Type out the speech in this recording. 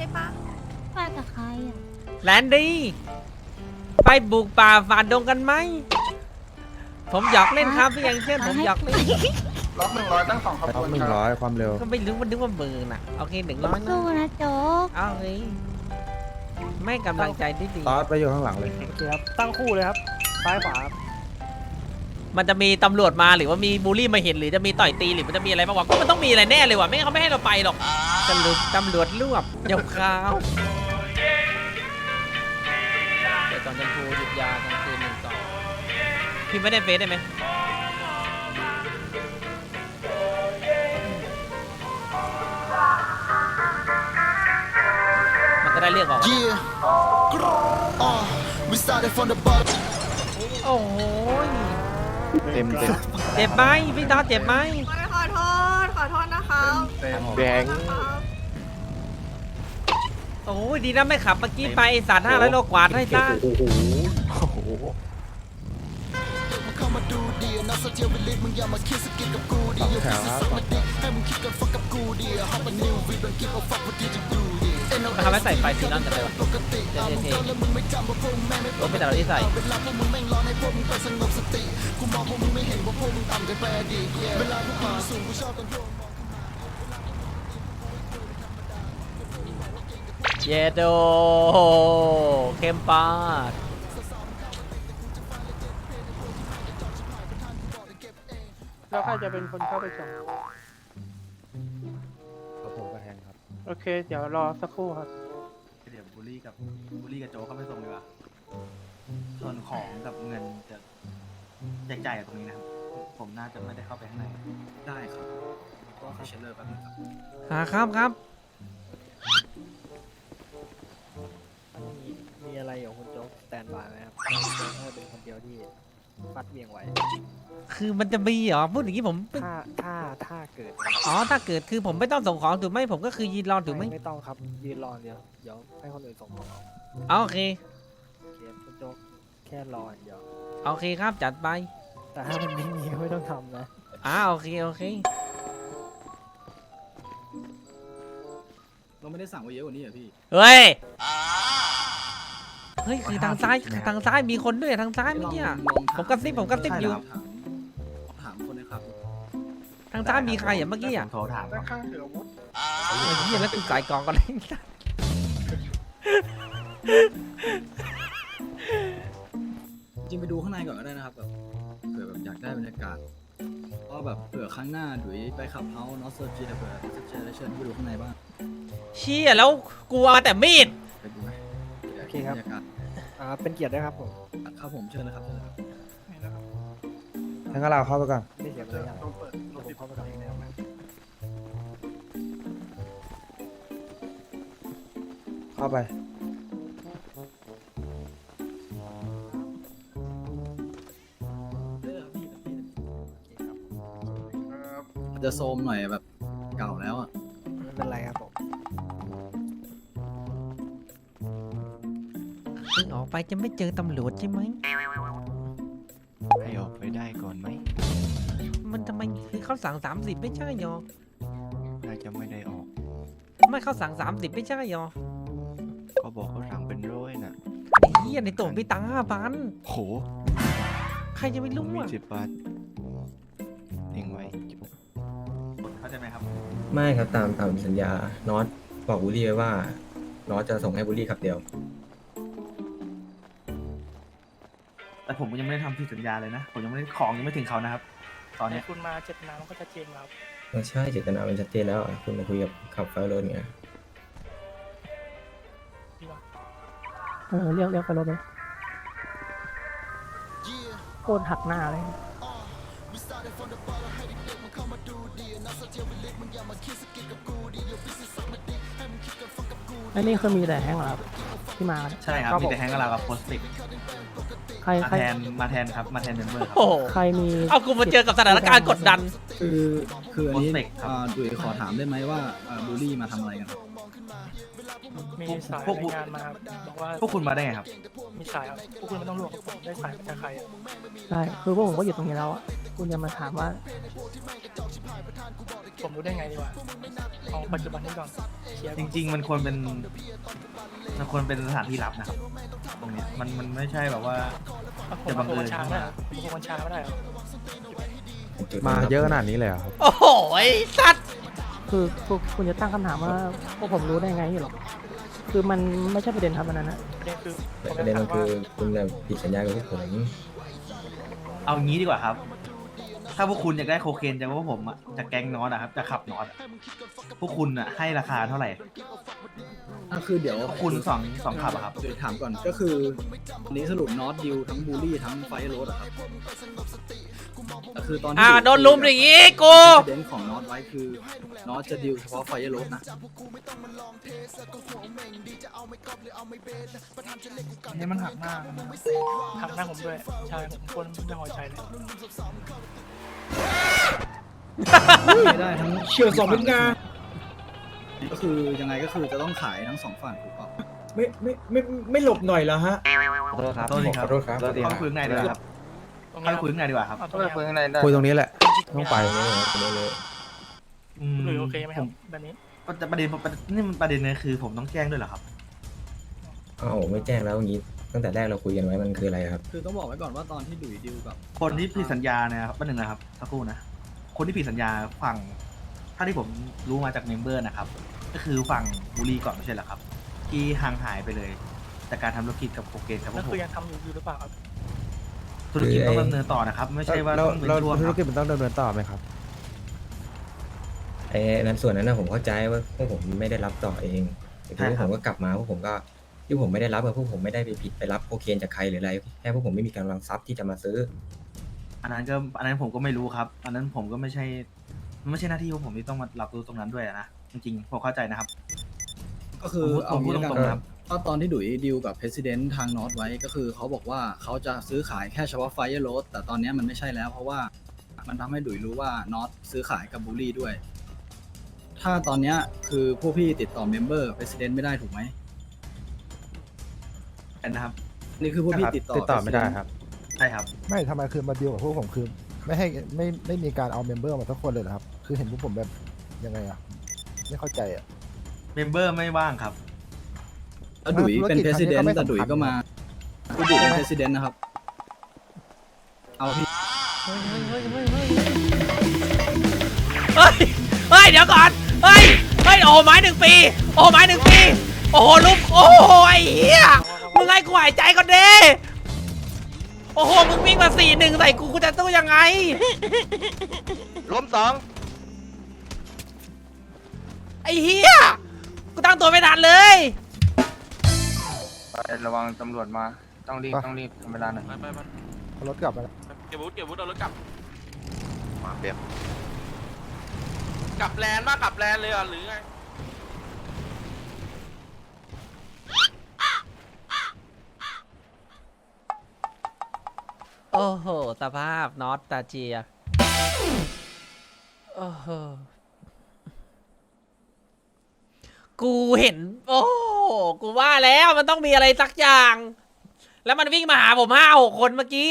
ช่ปะมากับใครอะแลนดี้ไปบุกป่าฝ่าดงกันไหม ผมอยากเล่นครับพี่ยังเช่นผมอยากเล่น ล็อกหนึ่งร้อยตั้งสองขบต้วองนหนึ่คงรับร้อยความเร็ว ก็ไม่รู้มันนึกว่ามือน่ะ โอเคหนึ่งร้อยนะสู้นะโจ๊กเอาเฮ้ยไม่กำลังใจที่ดีตอสไปอยู่ข้างหลังเลย โอเคครับตั้งคู่เลยครับซ้ายขวาครับ มันจะมีตำรวจมาหรือว่ามีบูลลี่มาเห็นหรือจะมีต่อยตีหรือมันจะมีอะไรบ้างวะก็มันต้องมีอะไรแน่เลยว่ะไม่งั้นเขาไม่ให้เราไปหรอกสรุปตำรวจรวบเดี๋ยวข้าวเดี๋ยวตอนจำพูหยุดยากลางคืนหนึ่งสองพี่ไม่ได้เฟซได้ไหมมันจะได้เรียกออก Yeah. Uh, we started from the bottom. โอ้โห เต็มเต็มเจ็บไหมพี่ตาเจ็บไหมขอโทษ ขอโทษนะคะเต็มแบงค์โอ้ยดีนะไม่ขับเมื่อกี้ไปไอ้สัตว์ห้าร้อยโลกว่าได้ซ่าโอ้โหโอ้โหมันเข้ามาดูดีนักโซเชียลวิลิตมึงอย่ามาคิดสกินกับกูดีสองแถวครับ สองแถวให้มึงคิดกันฟักกับกูดีฮอปนิววีดอนกิฟเอาฟักวันที่จะดูดีเอ็นเอามันทำให้ใส่ไฟซีนอนกันเลยวะปกติเท่ๆแล้วมึงไม่จำว่าพวกมึงแม่งไม่รถไม่แต่เราที่ใส่เวลาพวกมึงแม่งร้อนให้พวกมึงไปสงบสติกูมองพวกมึงไม่เห็นว่าพวกมึงต่ำกันไปอดีต Yeah เวลาเยโดเข้มปาดแล้วใครจะเป็นคนเข้าไปส่ง โอเค เดี๋ยวรอสักครู่ครับ เดี๋ยวบุลลี่กับบุลลี่กับโจกเข้าไปส่งดีกว่า ส่วนของกับเงินจะแจกจ่ายกับตรงนี้นะครับ ผมน่าจะไม่ได้เข้าไปข้างใน ได้ครับก็ขอเชลเลอร์แป๊บนึงครับ หาครับครับ มีมีอะไรของคุณโจ๊กสแตนบายไหมครับโจ๊กน่าจะเป็นคนเดียวที่ ฟัดเวียงไหวคือมันจะมีเหรอพูดอย่างนี้ผมถ้าถ้าถ้าเกิดอ๋อถ้าเกิดคือผมไม่ต้องส่งของถูกไหมผมก็คือยืนรอถูกไหมไม่ต้องครับ ยืนรออย่างเดียวเดี๋ยวให้คนอื่นส่งของเอาอ๋อโอเคโอเคคุณโจ๊กแค่รออย่างเดียวโอเคครับจัดไปแต่ถ้ามันไม่มีก็ไม่ต้องทำนะอ่าโอเคโอเคเราไม่ได้สั่งไว้เยอะกว่านี้เหรอพี่เฮ้ย เฮ้ยคือทางซ้ายทางซ้ายมีคนด้วยทางซ้ายเมื่อกี้อะผมกระซิบผมกระซิบอยู่ใช่เหรครับถามถามคนนะครับทางซ้ายมีใครอะเมื่อกี้อะผมโทรถามด้านข้างถืออาวุธไอ้เหี้ยแล้วกูใส่กล่องก่อนเลยจริงไปดูข้างในก่อนก็ได้นะครับแบบเผื่อแบบอยากได้บรรยากาศก็แบบเผื่อครั้งหน้าดุยไปขับเฮาส์นอสเซอร์จีแต่เผื่อจะเชิญเชิญไปดูข้างในบ้างเชี่ยแล้วกลัวแต่มีดไปดูไหมโอ เคครับบรรยากาศอ่าเป็นเกียรติด้วยครับผมครับผมเชิญนะครับเชิญนะครับทั้งนเราเข้าไปก่อนไม่เสียเวลาโดนเปิดเดี๋ยวผมเข้าไปทำเองนะครับเข้าไปได้เลยครับพี่พี่ครับจะโซมหน่อยแบบเก่าแล้วอะไม่เป็นไรครับผม ไปจะไม่เจอตำรวจใช่ไหม ให้ออกไปได้ก่อนไหมมันทำไมคือเขาสั่ง 30 ไม่ใช่หรอน่าจะไม่ได้ออก ไม่เขาสั่ง 30 ไม่ใช่หรอก็บอกเขาสั่งเป็นร้อยน่ะ ไอ้เหี้ยในตัวมีตังค์ห้าพันโหใครจะไม่ผมรู้มีอะสิบบาททิ้งไว้เข้าใจไหมครับ ไม่ครับตามตามสัญญานอตบอกบูลลี่ไว้ว่านอตจะส่งให้บูลลี่ขับเดียว แต่ผมก็ยังไม่ได้ทำผิดสัญญาเลยนะ ผมยังไม่ได้ของยังไม่ถึงเขานะครับ ตอนเนี้ย คุณมาเจ็ดนามันก็จะเจนแล้วไม่ใช่เจตนามันชัดเจนแล้วอะคุณมาคุยกับขับไฟรถไงเออเรียกเรียกไปรถเลยโคตรหักหน้าเลย We started from the bottom ให้เด็กๆมันเข้ามาดูดีนักโซเชียลวิลิตมึงอย่ามาคิดสกินกับกูดีเดี๋ยวพิซซ่ามาดิให้มึงคิดกันฟักกับกูไอ้นี่คือมีแต่แห้งเหรอครับที่มาเนี่ยใช่ครับ มีแต่แฮงก์กับเรากับโพสติก ใครมาใครแทนมาแทนครับมาแทนเมมเบอร์ครับ โอ้โหใครมีเอากูมาเจอกับสถานการณ์กดดัน คือคืออันนี้ Prospect ครับดุยขอถามได้ไหมว่าบูลลี่มาทำอะไรกันครับมีสายพวกรายงานมาครับบอกว่าพวกคุณมาได้ไงครับ มีสายครับพวกคุณไม่ต้องรวมผมได้สายมาจากใครใช่คือพวกผมก็อยู่ตรงนี้แล้วอะคุณจะมาถามว่าผมรู้ได้ไงดีวะเอาปัจจุบันนี้ก่อนเคลียร์จริง ๆ มันควรเป็นมันควรเป็นสถานที่ลับนะครับ ตรงเนี้ยมันมันไม่ใช่แบบว่าผมจะบังเอิญชาไม่ได้ผมโกนชาไม่ได้เหรอมาเยอะขนาดนี้เลยเหรอครับ โอ้โหไอ้สัตว์คือคือคุณจะตั้งคำถามว่าพวกผมรู้ได้ไงหรอ คือมันไม่ใช่ประเด็นครับอันนั้นนะประเด็นคือแต่ประเด็นมันคือคุณเนี่ยผิดสัญญากับพวกผมเอางี้ดีกว่าครับ ถ้าพวกคุณอยากได้โคเคนจากพวกผมอะจากแก๊งนอตอะครับจะขับนอตอะพวกคุณอะให้ราคาเท่าไหร่อะคือเดี๋ยวพวกคุณสองสองขับอะครับ เดี๋ยวถามก่อนก็คือวันนี้สรุปน็อตดิวทั้งบูลลี่ทั้งไฟโรสอะครับก็คือตอนที่อ่าโดนลุมอย่างงี้กูเดนของน็อตไว้คือน็อตจะดิวเฉพาะไฟโรสนะนี่มันหักหน้าหักหน้าผมด้วย ใช่ผมคนไม่พอใจเลย ไม่ได้ทั้งเชี่ยวสองเป็นงา ก็คือยังไงก็คือจะต้องขายทั้งสองฝั่งถูกป่ะไม่ไม่ไม่ไม่หลบหน่อยเหรอฮะ ขอโทษครับโทษทีครับขอโทษครับเข้าไปคุยข้างในดีกว่าครับตรงเข้านี้ไปคุยข้างในดีกว่าครับเอาตรงนี้คุยข้างในได้คุยตรงนี้แหละ ต้องไปเลยอืมหรือโอเคไหมครับแบบนี้แต่ประเด็นประเด็นนี่มันประเด็นเนี่ยคือผมต้องแจ้งด้วยเหรอครับอ้าวไม่แจ้งแล้วอย่างนี้ ตั้งแต่แรกเราคุยกันไว้มันคืออะไรครับคือต้องบอกไว้ก่อนว่าตอนที่ดุยดิวกับคนที่ผิดสัญญาเนี่ยครับประเด็นงนะครับสักครู่นะคนที่ผิดสัญญาฝั่งถ้าที่ผมรู้มาจากเมมเบอร์นะครับ ก็คือฝั่งบุรีก่อนไม่ใช่เหรอครับ ที่ห่างหายไปเลยจากการทำธุรกิจกับโคเคนครับพวนั่กนผคืมอยังทำอยู่อยู่หรือเปล่าครับธุรกิจต้องดำเนินต่อนะครับ ไม่ใช่ว่าเราต้องเป็นเราช่วงธุครรับกิจมันต้องดำเนินต่อไหมครับ ไอ้นั้นส่วนนั้นนะผมเข้าใจว่าพวกผมไม่ได้รับต่อเองแต่คือพวกผมก็กลับมาพวกผมก็ ที่ผมไม่ได้รับอะพวกผมไม่ได้ไปผิดไปรับโคเคนจากใครหรืออะไรแค่พวกผมไม่มีกำลังทรัพย์ที่จะมาซื้อ อันนั้นก็อันนั้นผมก็ไม่รู้ครับ อันนั้นผมก็ไม่ใช่มันไม่ใช่หน้าที่ของผมที่ต้องมารับรู้ตรงนั้นด้วยอะนะจริงๆผมเข้าใจนะครับ ก็คือผมเอาพูดงี้ตแล้วรงๆกันนะครับก็ตอนที่ดุยดิวกับเพรสิดเนทางน็อตไว้ก็คือเขาบอกว่าเขาจะซื้อขายแค่เฉพาะไฟโรสแต่ตอนนี้มันไม่ใช่แล้วเพราะว่ามันทำให้ดุยรู้ว่าน็อตซื้อขายกับบูลลี่ด้วย ถ้าตอนเนี้ยคือพวกพี่ติดต่อเมมเบอร์เพรสิดเนไม่ได้ถูกไหมอั นนะครับ นี่คือพวกพี่ติดต่อติดต่อไม่ได้ครับ ใช่ครับ ไม่ทำไมคือมาดีลกับพวกผมคือ ไม่ให้ไม่ไม่มีการเอาเมมเบอร์มาทุกคนเลยเหรอครับ คือเห็นพวกผมแบบยังไงอะไม่เข้าใจอะเมมเบอร์ไม่ว่างครับแล้วดุยเป็นธุรกิจเพรสิดเนครั้งนี้ก็ไม่แต่ดุยสำคัญก็มาคือดุยเป็นเพรสิดเนนะครับ เอาพี่เฮ้ย เฮ้ย เดี๋ยวก่อน เฮ้ย เฮ้ย โอ้โหไม้หนึ่งปี โอ้โหไม้หนึ่งปี โอ้โหลุกโอ้โหไอ้เหี้ย มึงให้กูหายใจก่อนเด้โอ้โห มึงวิ่งมาสี่หนึ่งใส่กูกูจะสู้ยังไง ล้มสองไอ้เหี้ยกูตั้งตัวไม่ทันเลยระวังตำรวจมา ต้องรีบ ต้องรีบทำเวลาหน่อยเอารถกลับมาแล้วเก็บวุฒิเก็บวุฒิเอารถกลับ มาเปียบกลับแลนด์มากกลับแลนด์เลยอะหรือไง โอ้โหสภาพน็อตตาเจีย โอ้โห กูเห็น โอ้โหกูว่าแล้วมันต้องมีอะไรสักอย่าง แล้วมันวิ่งมาหาผมห้าหกคนเมื่อกี้